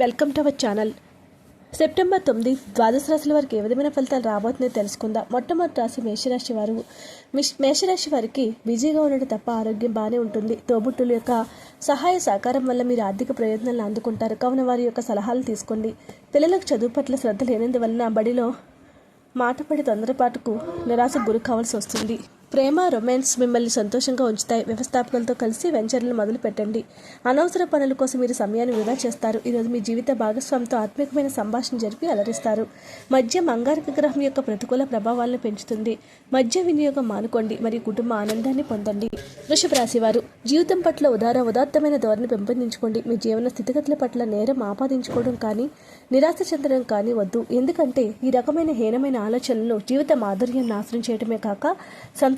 Welcome to our channel. September తొమ్మిది ద్వాదశ రాశుల వారికి ఏ విధమైన ఫలితాలు రాబోతుందో తెలుసుకుందాం. మొట్టమొదటి రాశి మేషరాశి వారు. మేషరాశి వారికి బిజీగా ఉండడం తప్ప ఆరోగ్యం బాగానే ఉంటుంది. తోబుట్టుల యొక్క సహాయ సహకారం వల్ల మీరు ఆర్థిక ప్రయోజనాలను అందుకుంటారు. కావున వారి యొక్క సలహాలు తీసుకోండి. పిల్లలకు చదువు పట్ల శ్రద్ధ లేనందువలన బడిలో మాటపడి తొందరపాటుకు నిరాశ గురి కావాల్సి వస్తుంది. ప్రేమ రొమాన్స్ మిమ్మల్ని సంతోషంగా ఉంచుతాయి. వ్యవస్థాపకులతో కలిసి వెంచర్లు మొదలు పెట్టండి అనవసర పనుల కోసం మీరు సమయాన్ని వృధా చేస్తారు. ఈరోజు మీ జీవిత భాగస్వామితో ఆత్మీయమైన సంభాషణ జరిపి అలరిస్తారు. మద్యం అంగారక గ్రహం యొక్క ప్రతికూల ప్రభావాలను పెంచుతుంది. మద్య వినియోగం మానుకోండి. మరియు కుటుంబ ఆనందాన్ని పొందండి. వృషభ రాశి వారు జీవితం పట్ల ఉదార ఉదాత్తమైన ధోరణి పెంపొందించుకోండి. మీ జీవన స్థితిగతుల పట్ల నేరం ఆపాదించుకోవడం కానీ నిరాశ చెందడం కానీ వద్దు. ఎందుకంటే ఈ రకమైన హీనమైన ఆలోచనలు జీవిత మాధుర్యం నాశనం చేయడమే కాక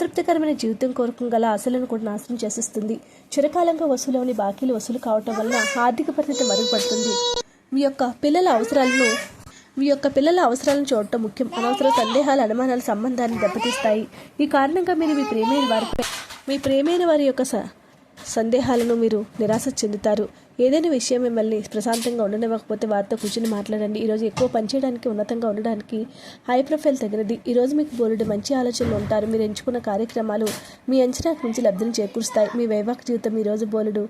సంతృప్తికరమైన జీవితం కోరుకుని గల ఆశలను కూడా నాశనం చేసేస్తుంది. చిరకాలంగా వసూలవని బాకీలు వసూలు కావటం వలన ఆర్థిక పరిస్థితి మరుగుపడుతుంది. మీ యొక్క పిల్లల అవసరాలను మీ యొక్క పిల్లల అవసరాలను చూడటం ముఖ్యం. అనవసర సందేహాలు అనుమానాలు సంబంధాన్ని దెబ్బతీస్తాయి. ఈ కారణంగా మీరు మీ ప్రేమైన వారిపై మీ ప్రేమైన వారి యొక్క సందేహాలను మీరు నిరాశ చెందుతారు. ఏదైనా విషయం మిమ్మల్ని ప్రశాంతంగా ఉండనివ్వకపోతే వారితో కూర్చుని మాట్లాడండి. ఈరోజు ఎక్కువ పనిచేయడానికి ఉన్నతంగా ఉండడానికి హై ప్రొఫైల్ తగినది. ఈరోజు మీకు బోలుడు మంచి ఆలోచనలు ఉంటారు. మీరు ఎంచుకున్న కార్యక్రమాలు మీ అంచనాకు మించి లబ్ధిని చేకూరుస్తాయి. మీ వైవాహిక జీవితం ఈరోజు బోలుడు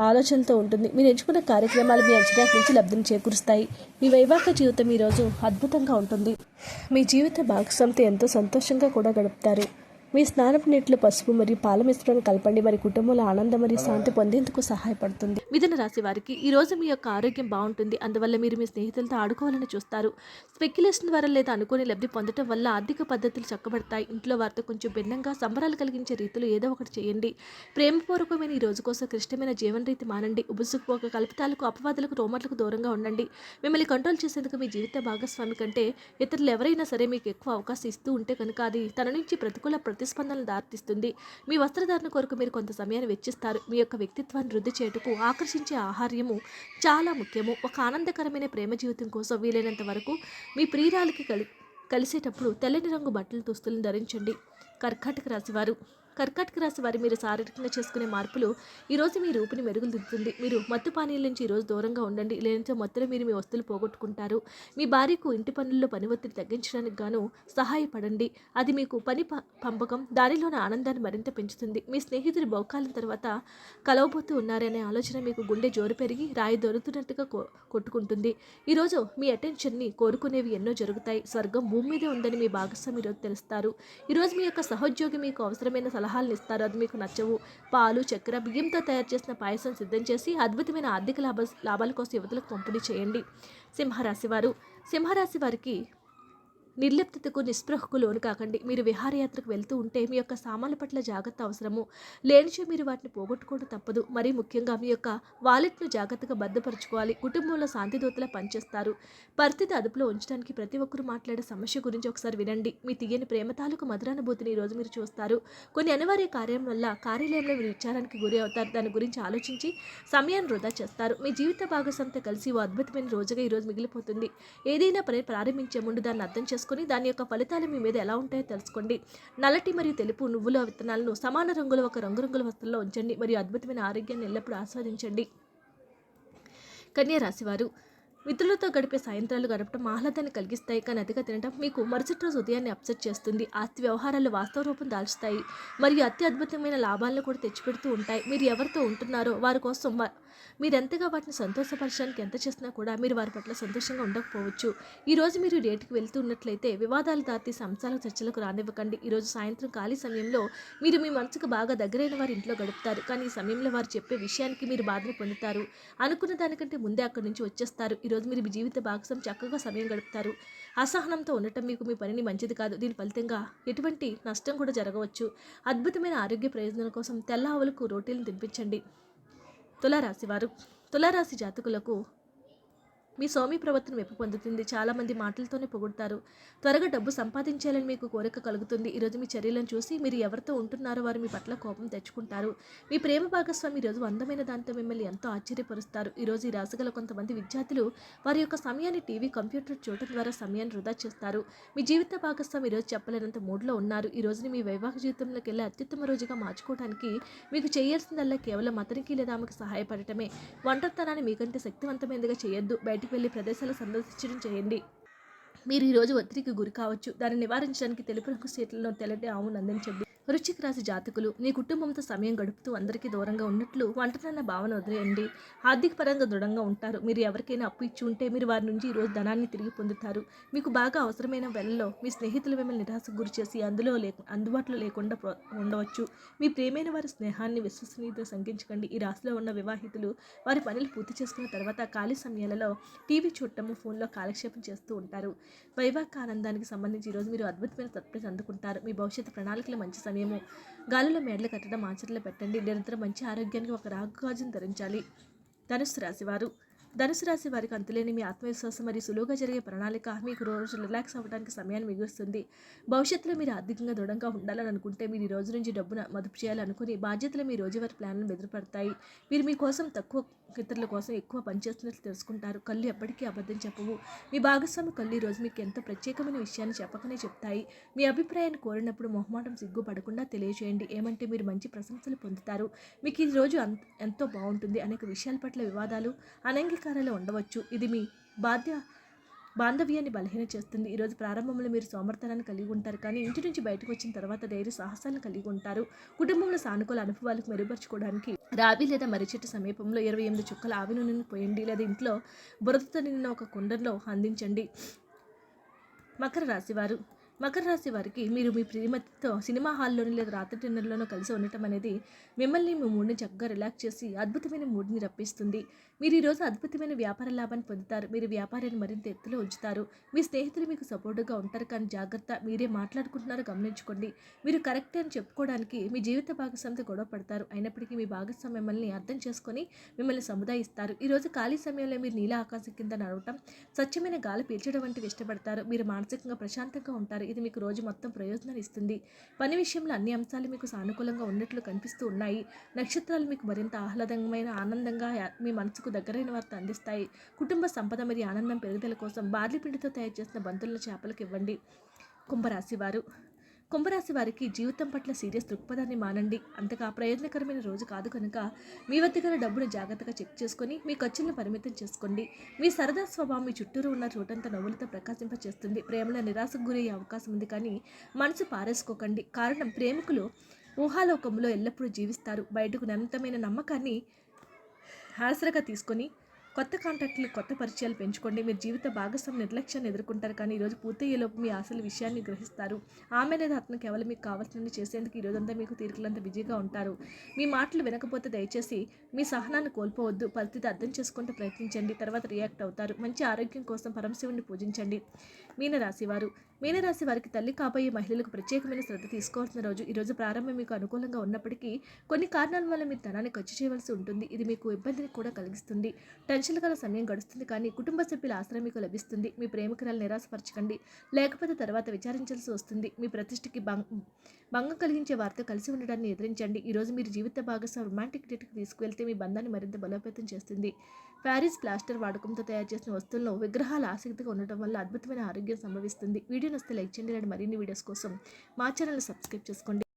ఆలోచనలతో ఉంటుంది. మీరు ఎంచుకున్న కార్యక్రమాలు మీ అంచనాకు మించి లబ్ధిని చేకూరుస్తాయి. మీ వైవాహిక జీవితం ఈరోజు అద్భుతంగా ఉంటుంది. మీ జీవిత భాగస్వామితో ఎంతో సంతోషంగా కూడా గడుపుతారు. మీ స్నానపు నీటిలో పసుపు మరియు పాల మిశ్రమాన్ని కలపండి. మరి కుటుంబంలో ఆనందం మరియు శాంతి పొందేందుకు సహాయపడుతుంది. మిథున రాశి వారికి ఈ రోజు మీ యొక్క ఆరోగ్యం బాగుంటుంది. అందువల్ల మీరు మీ స్నేహితులతో ఆడుకోవాలని చూస్తారు. స్పెక్యులేషన్ ద్వారా లేదా అనుకోని లబ్ధి పొందడం వల్ల ఆర్థిక పద్ధతులు చక్కబడతాయి. ఇంట్లో వారితో కొంచెం భిన్నంగా సంబరాలు కలిగించే రీతిలో ఏదో ఒకటి చేయండి. ప్రేమపూర్వకమైన ఈ రోజు కోసం క్లిష్టమైన జీవన రీతి మానండి. ఉబుసుకుపోక కల్పితాలకు అపవాదులకు రోమట్లకు దూరంగా ఉండండి. మిమ్మల్ని కంట్రోల్ చేసేందుకు మీ జీవిత భాగస్వామి కంటే ఇతరులు ఎవరైనా సరే మీకు ఎక్కువ అవకాశం ఇస్తూ ఉంటే కనుక అది తన నుంచి ప్రతికూల ప్రతిస్పందనలు దారితీస్తుంది. మీ వస్త్రధారణ కొరకు మీరు కొంత సమయాన్ని వెచ్చిస్తారు. మీ యొక్క వ్యక్తిత్వాన్ని వృద్ధి చేయుటకు ఆకర్షించే ఆహార్యము చాలా ముఖ్యము. ఒక ఆనందకరమైన ప్రేమ జీవితం కోసం వీలైనంత వరకు మీ ప్రియురాలకి కలి కలిసేటప్పుడు తెల్లని రంగు బట్టలు దుస్తులను ధరించండి. కర్కాటక రాశివారు కర్కాటక రాశి వారి మీరు శారీరకంగా చేసుకునే మార్పులు ఈరోజు మీ రూపుని మెరుగుదిద్దుతుంది మీరు మత్తు పానీయాల నుంచి ఈరోజు దూరంగా ఉండండి. లేనిచో మొత్తం మీరు మీ వస్తువులు పోగొట్టుకుంటారు. మీ భార్యకు ఇంటి పనుల్లో పని ఒత్తిడి తగ్గించడానికి గాను సహాయపడండి. అది మీకు పని ప- పంపకం దానిలోని ఆనందాన్ని మరింత పెంచుతుంది. మీ స్నేహితుడి బహుకాలం తర్వాత కలవబోతూ ఉన్నారనే ఆలోచన మీకు గుండె జోరు పెరిగి రాయి దొరుకుతున్నట్టుగా కొట్టుకుంటుంది. ఈరోజు మీ అటెన్షన్ని కోరుకునేవి ఎన్నో జరుగుతాయి. స్వర్గం భూమి మీదే ఉందని మీ భాగస్వామి ఈరోజు తెలుస్తారు. ఈరోజు మీ యొక్క సహోద్యోగి మీకు అవసరమైన సలహా సలహాలు ఇస్తారు. అది మీకు నచ్చవు. పాలు చక్కెర బియ్యంతో తయారు చేసిన పాయసం సిద్ధం చేసి అద్భుతమైన ఆర్థిక లాభ లాభాల కోసం యువతలకు పంపిణీ చేయండి. సింహరాశి వారు. సింహరాశి వారికి నిర్లిప్తతకు నిస్పృహకు లోను కాకండి. మీరు విహారయాత్రకు వెళ్తూ ఉంటే మీ యొక్క సామాన్ల పట్ల జాగ్రత్త అవసరము. లేనిచో మీరు వాటిని పోగొట్టుకోవడం తప్పదు. మరీ ముఖ్యంగా మీ యొక్క వాలెట్ను జాగ్రత్తగా భద్రపరచుకోవాలి. కుటుంబంలో శాంతిదూతలా పనిచేస్తారు. పరిస్థితి అదుపులో ఉంచడానికి ప్రతి ఒక్కరూ మాట్లాడే సమస్య గురించి ఒకసారి వినండి. మీ తీయని ప్రేమ తాలూకు మధురానుభూతిని ఈరోజు మీరు చూస్తారు. కొన్ని అనివార్య కార్యం వల్ల కార్యాలయంలో మీరు విచారానికి గురి అవుతారు. దాని గురించి ఆలోచించి సమయాన్ని వృధా చేస్తారు. మీ జీవిత భాగస్వామితో కలిసి ఓ అద్భుతమైన రోజుగా ఈరోజు మిగిలిపోతుంది. ఏదైనా పని ప్రారంభించే ముందు దాన్ని అర్థం చేసుకుని దాని యొక్క ఫలితాలు మీ మీద ఎలా ఉంటాయో తెలుసుకోండి. నల్లటి మరియు తెలుపు నువ్వుల విత్తనాలను సమాన రంగుల ఒక రంగురంగుల వస్తువుల్లో ఉంచండి. మరియు అద్భుతమైన ఆరోగ్యాన్ని ఎల్లప్పుడూ ఆస్వాదించండి. కన్యా రాశివారు మిత్రులతో గడిపే సాయంత్రాలు గడపడం ఆహ్లాదాన్ని కలిగిస్తాయి. కానీ అతిగా తినడం మీకు మరుసటి రోజు ఉదయాన్ని అప్సెట్ చేస్తుంది. ఆస్తి వ్యవహారాలు వాస్తవ రూపం దాల్చుతాయి. మరియు అతి అద్భుతమైన లాభాలను కూడా తెచ్చిపెడుతూ ఉంటాయి. మీరు ఎవరితో ఉంటున్నారో వారి కోసం మీరు ఎంతగా వాటిని సంతోషపరచడానికి ఎంత చేసినా కూడా మీరు వారి పట్ల సంతోషంగా ఉండకపోవచ్చు. ఈరోజు మీరు డేట్కి వెళ్తూ ఉన్నట్లయితే వివాదాలు దాటి సంసార చర్చలకు రానివ్వకండి. ఈరోజు సాయంత్రం ఖాళీ సమయంలో మీరు మీ మనసుకు బాగా దగ్గరైన వారి ఇంట్లో గడుపుతారు. కానీ ఈ సమయంలో వారు చెప్పే విషయానికి మీరు బాధను పొందుతారు. అనుకున్న దానికంటే ముందే అక్కడి నుంచి వచ్చేస్తారు. ఈరోజు మీరు మీ జీవిత భాగస్వామి చక్కగా సమయం గడుపుతారు. అసహనంతో ఉండటం మీకు మీ పనిని మంచిది కాదు. దీని ఫలితంగా ఎటువంటి నష్టం కూడా జరగవచ్చు. అద్భుతమైన ఆరోగ్య ప్రయోజనాల కోసం తెల్ల ఆవులకు రోటీలను తినిపించండి. తులారాశి వారు తులారాశి జాతకులకు మీ స్వామి ప్రవర్తన మెప్పు పొందుతుంది. చాలామంది మాటలతోనే పొగుడతారు. త్వరగా డబ్బు సంపాదించాలని మీకు కోరిక కలుగుతుంది. ఈరోజు మీ చర్యలను చూసి మీరు ఎవరితో ఉంటున్నారో వారు మీ పట్ల కోపం తెచ్చుకుంటారు. మీ ప్రేమ భాగస్వామి ఈరోజు అందమైన దాంతో మిమ్మల్ని ఎంతో ఆశ్చర్యపరుస్తారు. ఈరోజు ఈ రాశిగల కొంతమంది విద్యార్థులు వారి యొక్క సమయాన్ని టీవీ కంప్యూటర్ చూడటం ద్వారా సమయాన్ని వృధా చేస్తారు. మీ జీవిత భాగస్వామి ఈరోజు చెప్పలేనంత మూడ్లో ఉన్నారు. ఈ రోజుని మీ వైవాహిక జీవితంలోకి వెళ్ళే అత్యుత్తమ రోజుగా మార్చుకోవడానికి మీకు చేయాల్సిందల్లా కేవలం అతనికి లేదా ఆమెకు సహాయపడటమే. ఒంటరితనాన్ని మీకంటే శక్తివంతమైనదిగా చేయొద్దు. బయటికి వెళ్ళి ప్రదేశాలు సందర్శించడం చేయండి. మీరు ఈరోజు ఒత్తిడికి గురి కావచ్చు. దాన్ని నివారించడానికి తెలుపు రంగు సీట్లలో తెల్లటి ఆవును అందించండి వృశ్చిక రాశి జాతకులు మీ కుటుంబంతో సమయం గడుపుతూ అందరికీ దూరంగా ఉన్నట్లు ఒంటరిన్న భావన వదిలేయండి. ఆర్థిక పరంగా దృఢంగా ఉంటారు. మీరు ఎవరికైనా అప్పు ఇచ్చి ఉంటే మీరు వారి నుంచి ఈరోజు ధనాన్ని తిరిగి పొందుతారు. మీకు బాగా అవసరమైన వేళల్లో మీ స్నేహితులు మిమ్మల్ని నిరాశకు గురి చేసి అందులో లే అందుబాటులో లేకుండా ఉండవచ్చు. మీ ప్రేమైన వారి స్నేహాన్ని విశ్వసనీయత సంఘించకండి. ఈ రాశిలో ఉన్న వివాహితులు వారి పనులు పూర్తి చేసుకున్న తర్వాత ఖాళీ సమయాలలో టీవీ చూడటము ఫోన్లో కాలక్షేపం చేస్తూ ఉంటారు. వైవాహిక ఆనందానికి సంబంధించి ఈరోజు మీరు అద్భుతమైన సర్ప్రైజ్ అందుకుంటారు. మీ భవిష్యత్తు ప్రణాళికలు మంచి సమయం సమయము గాలిలో మేడలు కట్టడం ఆచరణలో పెట్టండి. నిరంతరం మంచి ఆరోగ్యానికి ఒక రాగుగాజును ధరించాలి. ధనుసు రాశివారు. ధనుసు రాశి వారికి అంతులేని మీ ఆత్మవిశ్వాసం మరియు సులువుగా జరిగే ప్రణాళిక మీకు రోజు రిలాక్స్ అవ్వడానికి సమయాన్ని మిగులుస్తుంది. భవిష్యత్తులో మీరు ఆర్థికంగా దృఢంగా ఉండాలని అనుకుంటే మీరు ఈ రోజు నుంచి డబ్బును మదుపు చేయాలనుకుని బాధ్యతలు మీ రోజువారి ప్లాన్లను బెదిరిపడతాయి మీరు మీకోసం తక్కువ ఇతరుల కోసం ఎక్కువ పనిచేస్తున్నట్లు తెలుసుకుంటారు. కళ్ళు ఎప్పటికీ అబద్ధం చెప్పవు. మీ భాగస్వామి కళ్ళు ఈరోజు రోజు మీకు ఎంతో ప్రత్యేకమైన విషయాన్ని చెప్పకనే చెప్తాయి. మీ అభిప్రాయాన్ని కోరినప్పుడు మొహమాటం సిగ్గుపడకుండా తెలియజేయండి. ఏమంటే మీరు మంచి ప్రశంసలు పొందుతారు. మీకు ఈ రోజు అంత ఎంతో బాగుంటుంది. అనేక విషయాల పట్ల వివాదాలు అనంగీకారాలు ఉండవచ్చు. ఇది మీ బాధ్య బాంధవ్యాన్ని బలహీన చేస్తుంది. ఈరోజు ప్రారంభంలో మీరు సోమర్థనాన్ని కలిగి ఉంటారు కానీ ఇంటి నుంచి బయటకు వచ్చిన తర్వాత ధైర్య సాహసాలను కలిగి ఉంటారు. కుటుంబంలో సానుకూల అనుభవాలకు మెరుగుపరచుకోవడానికి రావి లేదా మరిచెట్టు సమీపంలో ఇరవై ఎనిమిది చుక్కల ఆవి నూనెను పోయండి. లేదా ఇంట్లో బురదతో నిన్న ఒక కుండలో అందించండి. మకర రాశివారు మకర రాశి వారికి మీరు మీ ప్రియమతితో సినిమా హాల్లోని లేదా రాత్రి డిన్నర్లోనో కలిసి ఉండటం అనేది మిమ్మల్ని మీ మూడ్ని చక్కగా రిలాక్స్ చేసి అద్భుతమైన మూడ్ని రప్పిస్తుంది. మీరు ఈరోజు అద్భుతమైన వ్యాపార లాభాన్ని పొందుతారు. మీరు వ్యాపారాన్ని మరింత ఎత్తులో ఉంచుతారు. మీ స్నేహితులు మీకు సపోర్టుగా ఉంటారు కానీ జాగ్రత్త మీరే మాట్లాడుకుంటున్నారో గమనించుకోండి. మీరు కరెక్ట్ అని చెప్పుకోవడానికి మీ జీవిత భాగస్వామితో గొడవ పడతారు. అయినప్పటికీ మీ భాగస్వామి మిమ్మల్ని అర్థం చేసుకొని మిమ్మల్ని సముదాయిస్తారు. ఈరోజు ఖాళీ సమయంలో మీరు నీల ఆకాశం కింద నడవటం స్వచ్ఛమైన గాలి పీల్చడం వంటివి ఇష్టపడతారు. మీరు మానసికంగా ప్రశాంతంగా ఉంటారు. ఇది మీకు రోజు మొత్తం ప్రయోజనాలు ఇస్తుంది. పని విషయంలో అన్ని అంశాలు మీకు సానుకూలంగా ఉన్నట్లు కనిపిస్తూ ఉన్నాయి. నక్షత్రాలు మీకు మరింత ఆహ్లాదమైన ఆనందంగా మీ మనసుకు దగ్గరైన వార్త అందిస్తాయి. కుటుంబ సంపద మరియు ఆనందం పెరుగుదల కోసం బార్లీ పిండితో తయారు చేసిన బంతుల చేపలకు ఇవ్వండి. కుంభరాశి వారు కుంభరాశి వారికి జీవితం పట్ల సీరియస్ దృక్పథాన్ని మానండి. అంతగా ప్రయోజనకరమైన రోజు కాదు కనుక మీ వద్ద గల డబ్బును జాగ్రత్తగా చెక్ చేసుకొని మీ ఖర్చులను పరిమితం చేసుకోండి. మీ సరదా స్వభావం మీ చుట్టూరు ఉన్న చోటంతా నవ్వులతో ప్రకాశింపచేస్తుంది. ప్రేమలో నిరాశకు గురయ్యే అవకాశం ఉంది కానీ మనసు పారేసుకోకండి. కారణం ప్రేమికులు ఊహాలోకంలో ఎల్లప్పుడూ జీవిస్తారు. బయటకు అనంతమైన నమ్మకాన్ని ఆసరగా తీసుకొని కొత్త కాంటాక్ట్లు కొత్త పరిచయాలు పెంచుకోండి. మీరు జీవిత భాగస్వామి నిర్లక్ష్యాన్ని ఎదుర్కొంటారు కానీ ఈరోజు పూర్తయ్యేలోపు మీ ఆశల విషయాన్ని గ్రహిస్తారు. ఆమె లేదా అతను కేవలం మీకు కావాల్సినవి చేసేందుకు ఈ మీకు తీరికలంతా బిజీగా ఉంటారు. మీ మాటలు వినకపోతే దయచేసి మీ సహనాన్ని కోల్పోవద్దు. పరిస్థితి అర్థం చేసుకుంటూ ప్రయత్నించండి. తర్వాత రియాక్ట్ అవుతారు. మంచి ఆరోగ్యం కోసం పరమశివుని పూజించండి. మీనరాశి వారు. మీనరాశి వారికి తల్లి కాబోయే మహిళలకు ప్రత్యేకమైన శ్రద్ధ తీసుకోవాల్సిన రోజు. ఈరోజు ప్రారంభం మీకు అనుకూలంగా ఉన్నప్పటికీ కొన్ని కారణాల వల్ల మీరు ధనాన్ని ఖర్చు చేయవలసి ఉంటుంది. ఇది మీకు ఇబ్బందిని కూడా కలిగిస్తుంది. టెన్షన్ గల సమయం గడుస్తుంది కానీ కుటుంబ సభ్యుల ఆశ్రయం మీకు లభిస్తుంది. మీ ప్రేమికురాలు నిరాశపరచకండి. లేకపోతే తర్వాత విచారించాల్సి వస్తుంది. మీ ప్రతిష్టకి భంగం కలిగించే వారితో కలిసి ఉండడాన్ని ఎదిరించండి. ఈరోజు మీరు జీవిత భాగస్వామి రొమాంటిక్ డేట్కి తీసుకువెళ్తే మీ బంధాన్ని మరింత బలోపేతం చేస్తుంది. ప్యారిస్ ప్లాస్టర్ వాడకంతో తయారు చేసిన వస్తువుల్లో విగ్రహాలు ఆసక్తిగా ఉండటం వల్ల అద్భుతమైన ఆరోగ్యం సంభవిస్తుంది. వీడియో నస్తే లైక్ చేయండి. మరిన్ని వీడియోస్ కోసం మా ఛానల్ సబ్స్క్రైబ్ చేసుకోండి.